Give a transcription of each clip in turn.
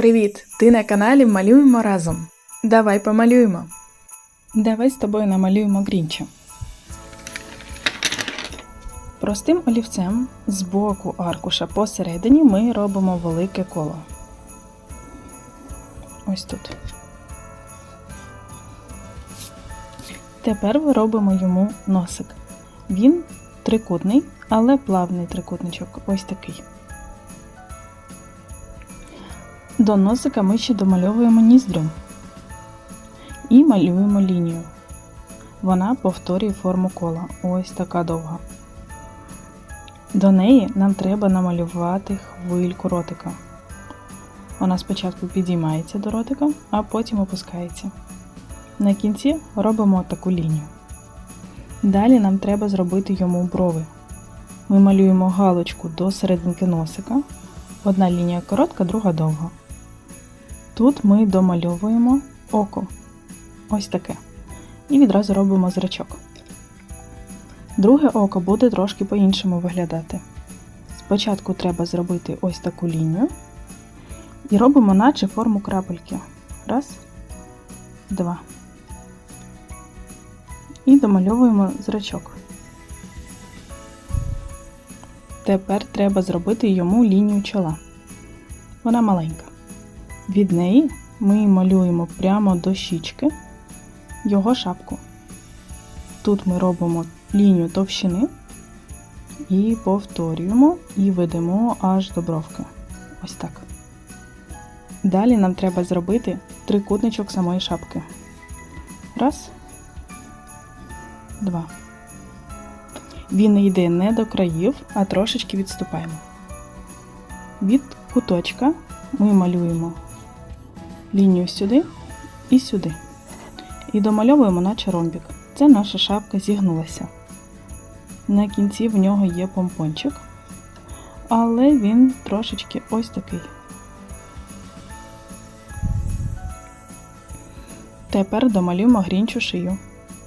Привіт! Ти на каналі Малюємо разом. Давай помалюємо. Давай з тобою намалюємо грінча. Простим олівцем з боку аркуша посередині ми робимо велике коло. Ось тут. Тепер робимо йому носик. Він трикутний, але плавний трикутничок. Ось такий. До носика ми ще домальовуємо ніздрю і малюємо лінію. Вона повторює форму кола. Ось така довга. До неї нам треба намалювати хвильку ротика. Вона спочатку підіймається до ротика, а потім опускається. На кінці робимо таку лінію. Далі нам треба зробити йому брови. Ми малюємо галочку до серединки носика. Одна лінія коротка, друга довга. Тут ми домальовуємо око. Ось таке. І відразу робимо зрачок. Друге око буде трошки по-іншому виглядати. Спочатку треба зробити ось таку лінію. І робимо наче форму крапельки. Раз, два. І домальовуємо зрачок. Тепер треба зробити йому лінію чола. Вона маленька. Від неї ми малюємо прямо до щічки його шапку. Тут ми робимо лінію товщини і повторюємо і ведемо аж до бровки. Ось так. Далі нам треба зробити трикутничок самої шапки. Раз, два. Він йде не до країв, а трошечки відступаємо. Від куточка ми малюємо лінію сюди і сюди. І домальовуємо наче ромбік. Це наша шапка зігнулася. На кінці в нього є помпончик, але він трошечки ось такий. Тепер домалюємо грінчу шию.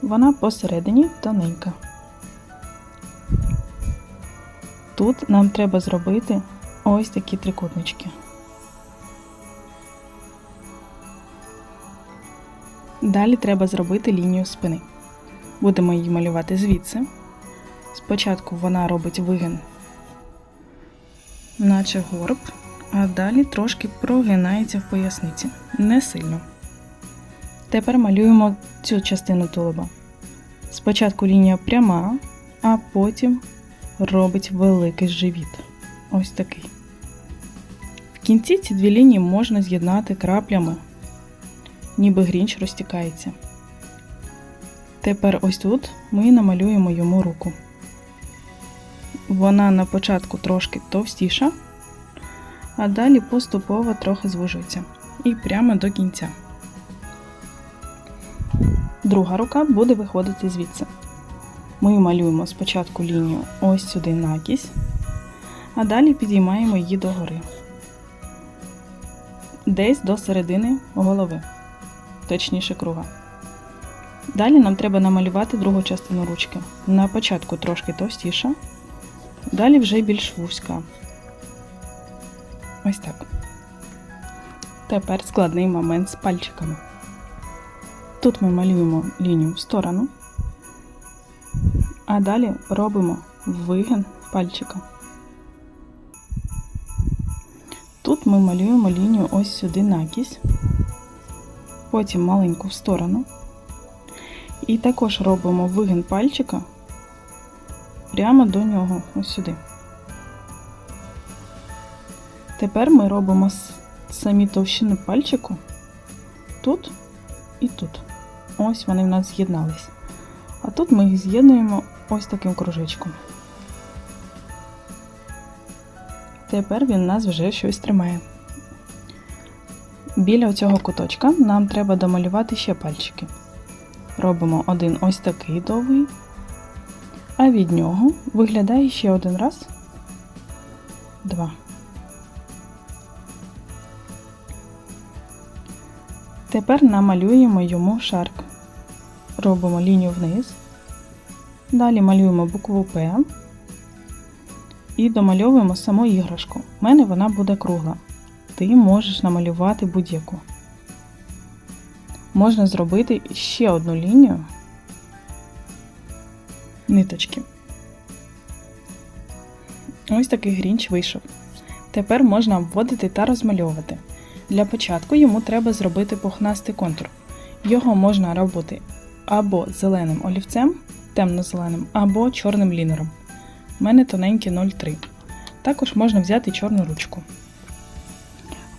Вона посередині тоненька. Тут нам треба зробити ось такі трикутнички. Далі треба зробити лінію спини. Будемо її малювати звідси. Спочатку вона робить вигин, наче горб, а далі трошки прогинається в поясниці. Не сильно. Тепер малюємо цю частину тулуба. Спочатку лінія пряма, а потім робить великий живіт. Ось такий. В кінці ці дві лінії можна з'єднати краплями ніби грінч розтікається. Тепер ось тут ми намалюємо йому руку. Вона на початку трошки товстіша, а далі поступово трохи звужується. І прямо до кінця. Друга рука буде виходити звідси. Ми малюємо спочатку лінію ось сюди накість, а далі підіймаємо її догори. Десь до середини голови точніше круга. Далі нам треба намалювати другу частину ручки. На початку трошки товстіша, далі вже більш вузька. Ось так. Тепер складний момент з пальчиками. Тут ми малюємо лінію в сторону, а далі робимо вигин пальчика. Тут ми малюємо лінію ось сюди накість потім маленьку в сторону. І також робимо вигин пальчика прямо до нього, ось сюди. Тепер ми робимо самі товщини пальчику тут і тут. Ось вони в нас з'єднались. А тут ми їх з'єднуємо ось таким кружечком. Тепер він нас вже щось тримає. Біля цього куточка нам треба домалювати ще пальчики. Робимо один ось такий довгий, а від нього виглядає ще один раз, два. Тепер намалюємо йому шарк. Робимо лінію вниз, далі малюємо букву П і домальовуємо саму іграшку. У мене вона буде кругла. Ти можеш намалювати будь-яку. Можна зробити ще одну лінію ниточки. Ось такий грінч вийшов. Тепер можна обводити та розмальовувати. Для початку йому треба зробити пухнастий контур. Його можна робити або зеленим олівцем, темно-зеленим, або чорним лінером. У мене тоненький 0,3. Також можна взяти чорну ручку.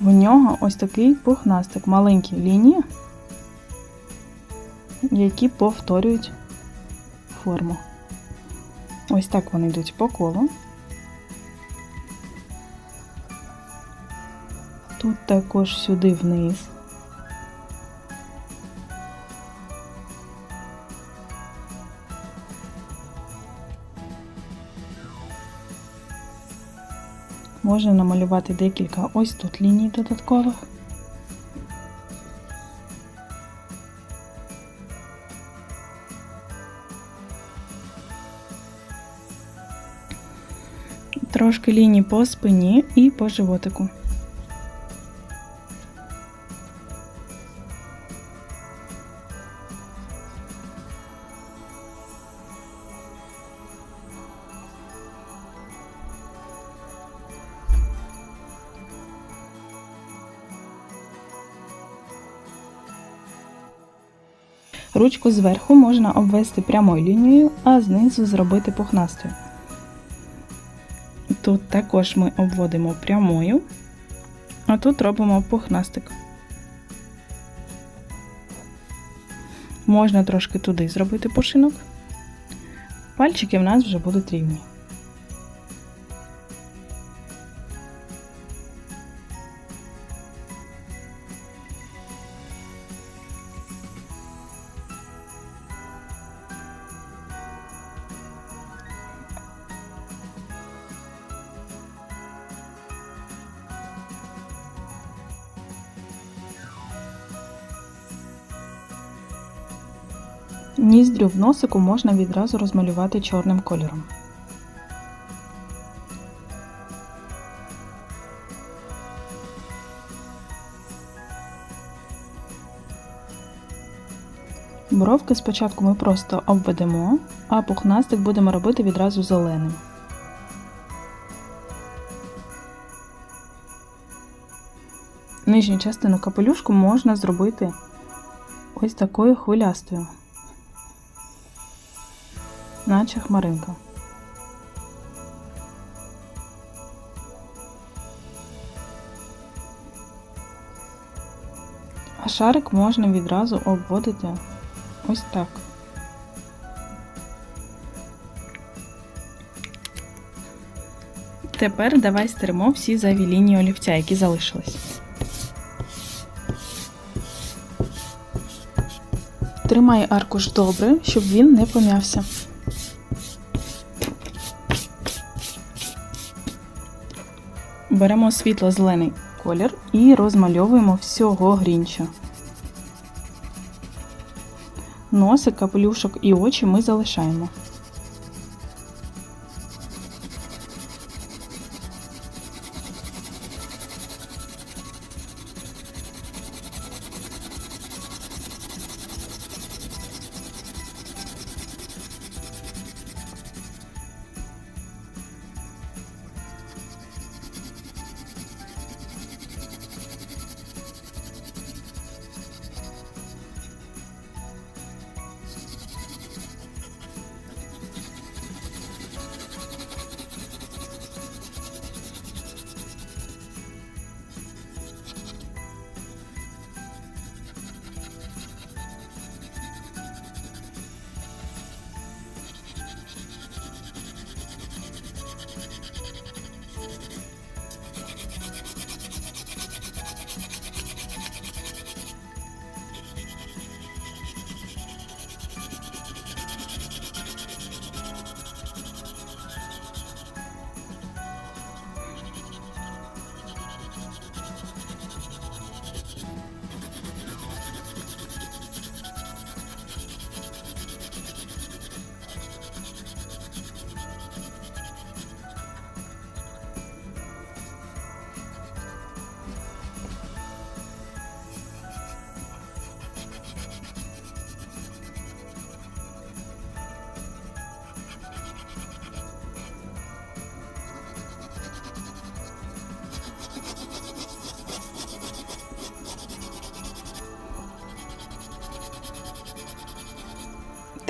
В нього ось такий пухнастик, маленькі лінії, які повторюють форму. Ось так вони йдуть по колу. Тут також сюди вниз. Можна намалювати декілька ось тут ліній додаткових. Трошки ліній по спині і по животику. Ручку зверху можна обвести прямою лінією, а знизу зробити пухнастою. Тут також ми обводимо прямою, а тут робимо пухнастик. Можна трошки туди зробити пошинок. Пальчики в нас вже будуть рівні. В носику можна відразу розмалювати чорним кольором. Бровки спочатку ми просто обведемо, а пухнастик будемо робити відразу зеленим. Нижню частину капелюшку можна зробити ось такою хвилястою, наче хмаринка. А шарик можна відразу обводити ось так. Тепер давай стеремо всі зайві лінії олівця, які залишились. Тримай аркуш добре, щоб він не пом'явся. Беремо світло-зелений колір і розмальовуємо всього грінча. Носик, капелюшок і очі ми залишаємо.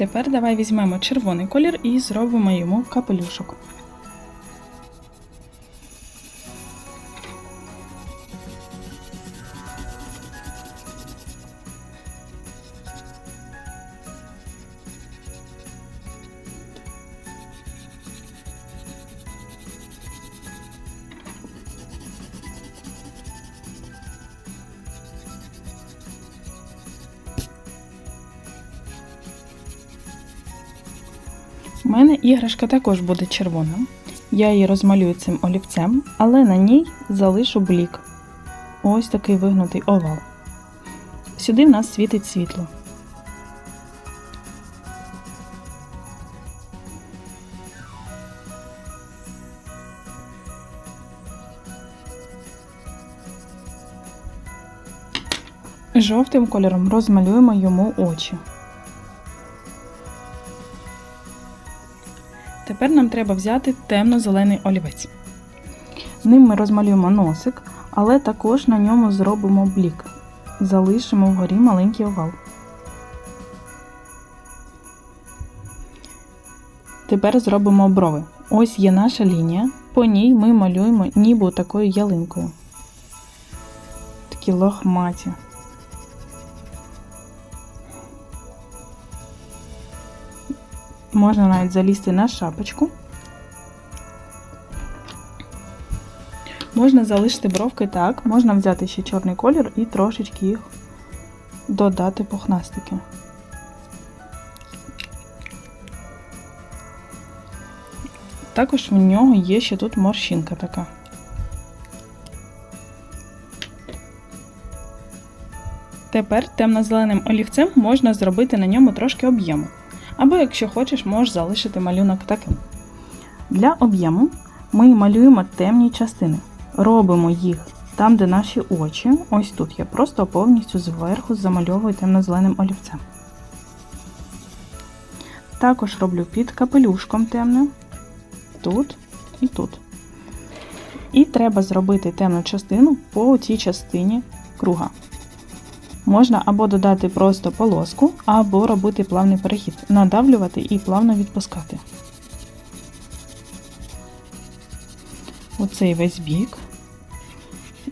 Тепер давай візьмемо червоний колір і зробимо йому капелюшок. Мене іграшка також буде червона. Я її розмалюю цим олівцем, але на ній залишу блік. Ось такий вигнутий овал. Сюди в нас світить світло. Жовтим кольором розмалюємо йому очі. Тепер нам треба взяти темно-зелений олівець. Ним ми розмалюємо носик, але також на ньому зробимо блік. Залишимо вгорі маленький овал. Тепер зробимо брови. Ось є наша лінія, по ній ми малюємо ніби такою ялинкою. Такі лохматі. Можна навіть залізти на шапочку. Можна залишити бровки так, можна взяти ще чорний колір і трошечки їх додати пухнастики. Також в нього є ще тут морщинка така. Тепер темно-зеленим олівцем можна зробити на ньому трошки об'єму. Або, якщо хочеш, можеш залишити малюнок таким. Для об'єму ми малюємо темні частини. Робимо їх там, де наші очі. Ось тут я просто повністю зверху замальовую темно-зеленим олівцем. Також роблю під капелюшком темним, тут і тут. І треба зробити темну частину по цій частині круга. Можна або додати просто полоску, або робити плавний перехід, надавлювати і плавно відпускати. Оцей весь бік.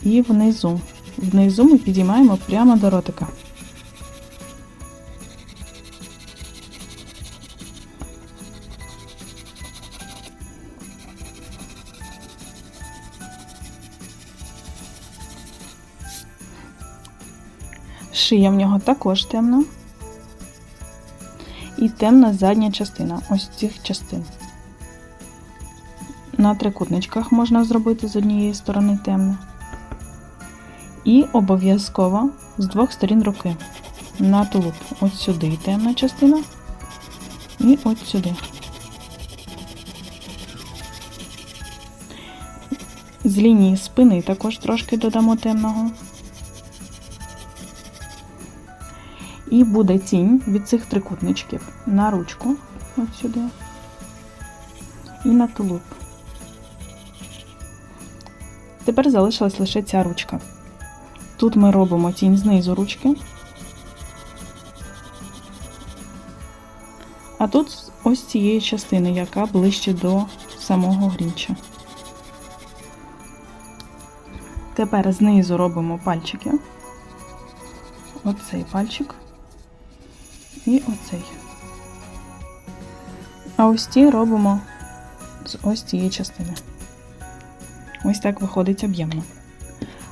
І внизу. Внизу ми підіймаємо прямо до ротика. Шия в нього також темна. І темна задня частина ось цих частин. На трикутничках можна зробити з однієї сторони темне. І обов'язково з двох сторін руки. На тулуб ось сюди темна частина. І ось сюди. З лінії спини також трошки додамо темного. І буде тінь від цих трикутничків на ручку, от сюди, і на тулуб. Тепер залишилась лише ця ручка. Тут ми робимо тінь знизу ручки, а тут ось цієї частини, яка ближче до самого грінча. Тепер знизу робимо пальчики. Оцей пальчик і оцей. А ось ті робимо з ось цієї частини. Ось так виходить об'ємно.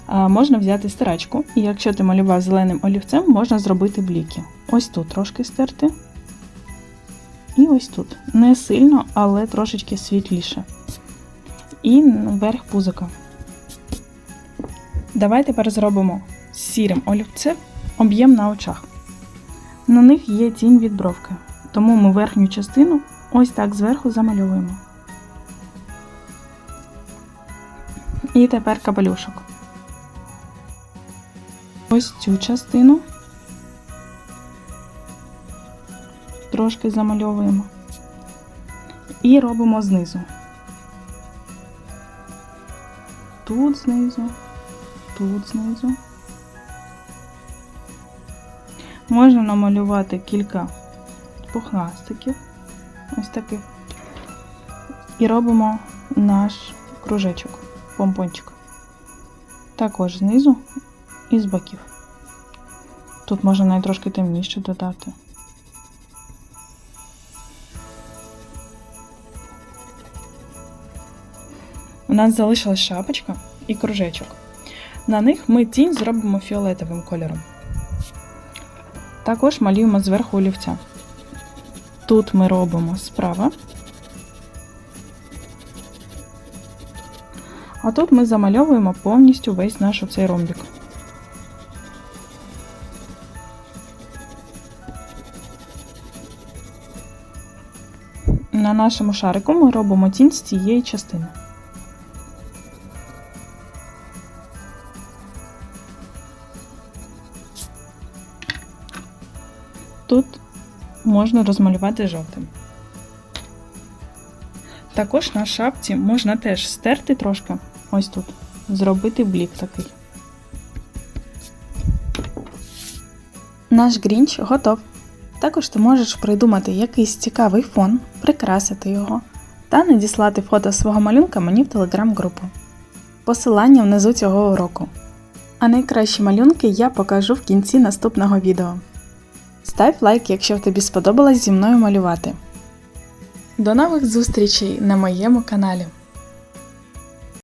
Можна взяти стирачку, і якщо ти малював зеленим олівцем, можна зробити бліки. Ось тут трошки стерти. І ось тут. Не сильно, але трошечки світліше. І верх пузика. Давай тепер зробимо сірим олівцем об'єм на очах. На них є тінь від бровки, тому ми верхню частину ось так зверху замальовуємо. І тепер капелюшок. Ось цю частину трошки замальовуємо і робимо знизу. Тут знизу, тут знизу. Можна намалювати кілька пухнастиків. Ось таких. І робимо наш кружечок, помпончик. Також знизу і з боків. Тут можна навіть трошки темніше додати. У нас залишилась шапочка і кружечок. На них ми тінь зробимо фіолетовим кольором. Також малюємо зверху олівця. Тут ми робимо справа. А тут ми замальовуємо повністю весь наш оцей ромбик. На нашому шарику ми робимо тінь з цієї частини. Можна розмалювати жовтим. Також на шапці можна теж стерти трошки, ось тут, зробити блік такий. Наш грінч готов. Також ти можеш придумати якийсь цікавий фон, прикрасити його та надіслати фото свого малюнка мені в телеграм-групу. Посилання внизу цього уроку. А найкращі малюнки я покажу в кінці наступного відео. Став лайк, якщо тобі сподобалось зі мною малювати. До нових зустрічей на моєму каналі.